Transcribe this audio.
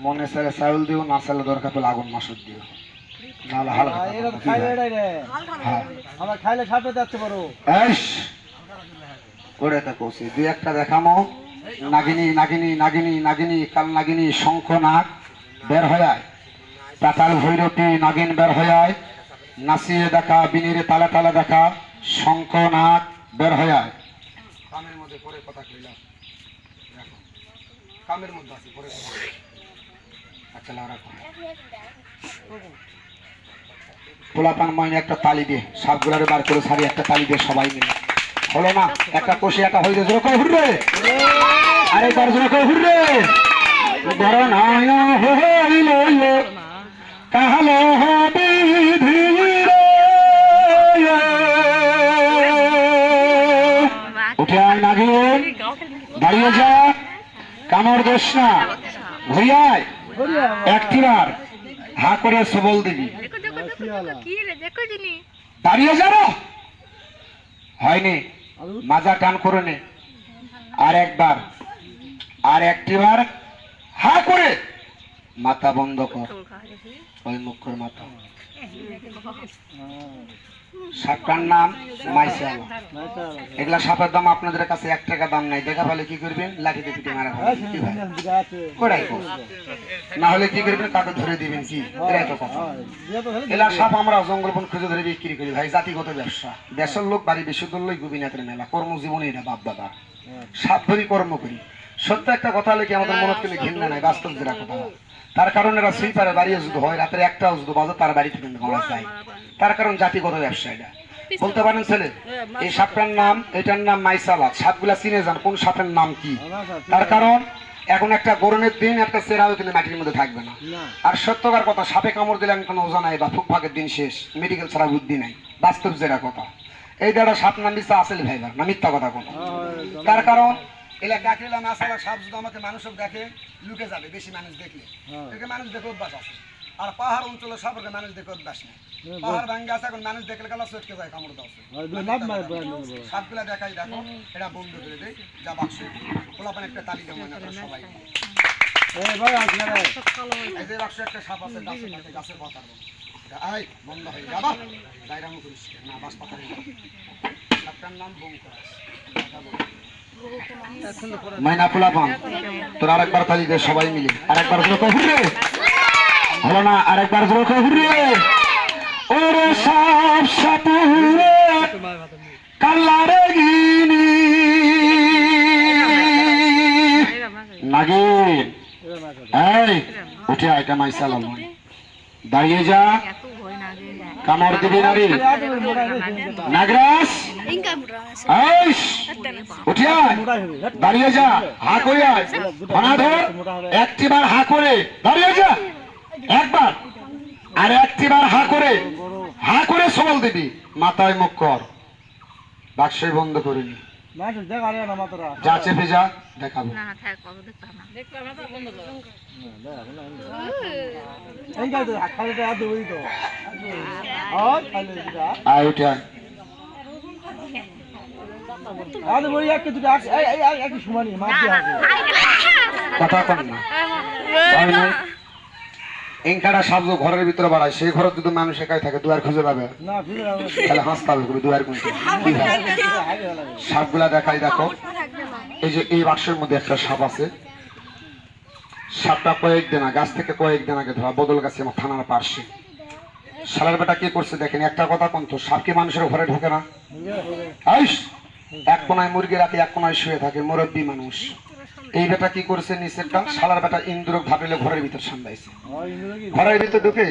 মনে চাইলে চাউল দিও না চাইলে দরকার পেলে আগুন মাসুর দিও। নাহলে হ্যাঁ। আমরা খাইলে সাপে যাচ্ছে বড়। করে তা কৌশি দুই একটা দেখামো। নাগিনী নাগিনী নাগিনী নাগিনী কাল নাগিনী শঙ্খ নাগ বের হয়ে আয়। পাতাল ভৈরবী নাগিন বের হয়ে আয়। নাচিয়ে দেখা বিনিরে তালে তালে দেখা শঙ্খ নাগ বের হয়ে আয়। কামের মধ্যে পরে কথা কইলাম। কামের মধ্যে আছে, পরে আচ্ছা লাউরা মাইনে একটা তালি দিয়ে বার করে সারি, একটা তালি দিয়ে সবাই মিলে। হলো না? একটা হুররে! আরে হুররে! কাহলো হবে উঠে দাঁড়িয়ে যা। কামড় দোষ না ঘুরিয়ায় একটিবার হা করে সবল দিবি। দাঁড়িয়ে যাব? হয়নি মাজা টান করে নে। আর একবার আর একটিবার হা করে। মাথা বন্ধ কর। ওই মুখের মাথা। সাপটার নাম মাইসাল এগুলা সাপের দাম আপনাদের কাছে এক টাকা দাম নাই। দেখা পেলে কি করবেন? লাঠিতে পিটে মারা খাবেন। কি ভাই? আছে করাই কর। না হলে কি করবেন? কাকে ধরে দিবেন কি? এরাই তো কথা। হ্যাঁ, এলা সাপ আমরা জঙ্গলবন খুঁজে ধরে বিক্রি করি ভাই জাতিগত ব্যবসা। দেশের লোক বাড়ি বেশি দল গোবিনাথের মেলা। কর্মজীবনে এটা বাপ দাদা। সাপ ধরি কর্ম করি। সত্য একটা কথা হলে কি আমাদের মনে কিন্তু ঘৃণা নাই বাস্তব যেটা কথা। তার কারণ এরা সুইপারে বাড়ি যুদ্ধ হয় রাতের একটা যুদ্ধ বাজে তার বাড়ি থেকে গলা যায়। তার কারণ জাতিগত ব্যবসা এটা। বলতে পারেন ছেলে এই সাপটার নাম এটার নাম মাইসালা সাপগুলা চিনে যান কোন সাপের নাম কি? তার কারণ এখন একটা গরমের দিন একটা চেরাও কিন্তু মাটির মধ্যে থাকবে না। না। আর সত্যকার কথা সাপে কামড় দিলে কোনো ওজা নাই বা ফুক ফাঁকের দিন শেষ মেডিকেল ছাড়া বুদ্ধি নাই। বাস্তব যেটা কথা। এই দ্বারা সাপ নাম দিচ্ছে আসলে ভাইবার না মিথ্যা কথা কোনো। তার কারণ এলা ডাকিলাম আসালা সাপ যদি আমাকে মানুষ দেখে লুকে যাবে বেশি মানুষ দেখলে। হ্যাঁ। একে মানুষ দেখে অভ্যাস আছে। আর পাহাড় অঞ্চলে সাপকে মানুষ দেখে অভ্যাস নেই। পাহাড় ভাঙ্গে আছে এখন মানুষ দেখলে গেলা চটকে যায় কামড় দাও। সাপগুলা দেখাই দেখো এটা বন্ধ করে দেয় যা বাক্স। খোলাপান একটা তালি দেবো না সবাই। এই যে বাক্সে একটা সাপ আছে গাছের গাছের পাতার আই বন্ধ হয়ে যাবা করিস না বাস পাতা নেই সাপটার নাম বঙ্করাস মাইনা পোলা পান। তোর আরেকবার তালি দে, সবাই মিলে। আরেকবার হলো না, আরেকবার কই হুররে। ওরে সাপ সাপুরে কাল্লারে গিনি নাগিন এরা না করে। এই উঠে আইটা দাঁড়িয়ে যা। এত দিবি না রে নাগরাস আইস উঠে আয়। মোটা হবে। হ্যাট। দাঁড়িয়ে যা। হা করে আয়। হনা ধর। একটিবার হা করে। দাঁড়িয়ে যা। একবার। আর একটিবার হা করে। হা করে সবল দিবি। মাথায় মুখ কর। বাক্সই বন্ধ করিনি। যা চেপে যা দেখাবো। কথা কন না। এঙ্কাটা সাবজো ঘরের ভিতরে বাড়ায় সেই ঘরে যদি মানুষ একাই থাকে দুয়ার খুঁজে পাবে। তাহলে হাসতে হবে করে দুয়ার লাগে। সাপগুলা দেখাই দেখো। এই যে এই বাক্সের মধ্যে একটা সাপ আছে। সাপটা কয়েকদিন আগে গাছ থেকে কয়েকদিন আগে ধরা বদল গাছে আমার থানার পার্শ্বে সালার বেটা কি করছে দেখেন একটা কথা কোন তো সাপ কি মানুষের ঘরে ঢোকে না? আইস! এক কোনায় মুরগি রাখে এক কোনায় শুয়ে থাকে মুরব্বী মানুষ। এই বেটা কি করছে নিচেরটা শালার বেটা ইন্দ্র ভাবিলে ঘরের ভিতর সামলাইছে? ঘরের ভিতর ঢুকে